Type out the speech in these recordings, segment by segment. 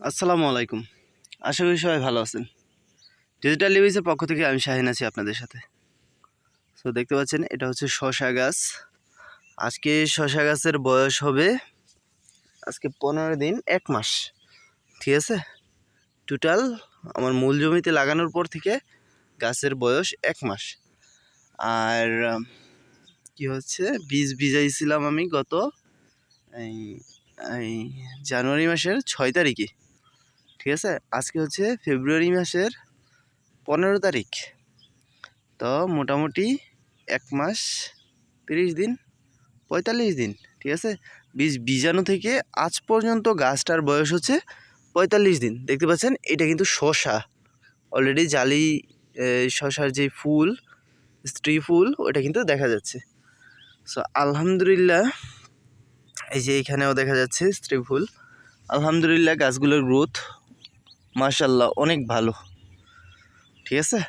আসসালামু আলাইকুম। আশা করি সবাই ভালো আছেন। ডিজিটাল লিভিসের পক্ষ থেকে আমি শাহিন আছি আপনাদের সাথে। তো দেখতে পাচ্ছেন, এটা হচ্ছে শশা গাছ। আজকে শশা গাছের বয়স হবে আজকে পনেরো দিন, এক মাস। ঠিক আছে? টোটাল আমার মূল জমিতে লাগানোর পর থেকে গাছের বয়স এক মাস। আর কি হচ্ছে? বীজ ভিজাইছিলাম আমি গত এই জানুয়ারি মাসের ছয় তারিখে। ঠিক আছে? আজকে হচ্ছে ফেব্রুয়ারি মাসের পনেরো তারিখ। তো মোটামুটি এক মাস তিরিশ দিন, পঁয়তাল্লিশ দিন, ঠিক আছে? বীজ বীজাণু থেকে আজ পর্যন্ত গাছটার বয়স হচ্ছে পঁয়তাল্লিশ দিন। দেখতে পাচ্ছেন, এটা কিন্তু শশা। অলরেডি জালি শশার যে ফুল, স্ত্রী ফুল, ওটা কিন্তু দেখা যাচ্ছে। সো আলহামদুলিল্লাহ, এই যে এখানেও দেখা যাচ্ছে স্ত্রী ফুল। আলহামদুলিল্লাহ গাছগুলোর গ্রোথ মাশাল্লাহ, অনেক ভালো। ঠিক আছে?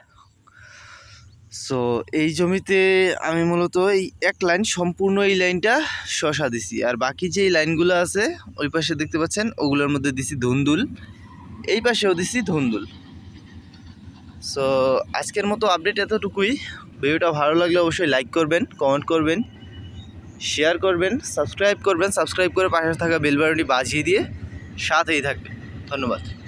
সো এই জমিতে আমি মূলত এই এক লাইন, সম্পূর্ণ এই লাইনটা শশা দিছি। আর বাকি যে লাইনগুলো আছে, ওই পাশে দেখতে পাচ্ছেন, ওগুলোর মধ্যে দিছি ধুন্দুল। এই পাশেও দিছি ধুন্দুল। সো আজকের মতো আপডেট এতটুকুই। ভিডিওটা ভালো লাগলে অবশ্যই লাইক করবেন কমেন্ট করবেন শেয়ার করবেন সাবস্ক্রাইব করবেন সাবস্ক্রাইব করে পাশে থাকা বেল বাটনটি বাজিয়ে দিয়ে সাথেই থাকবেন। ধন্যবাদ।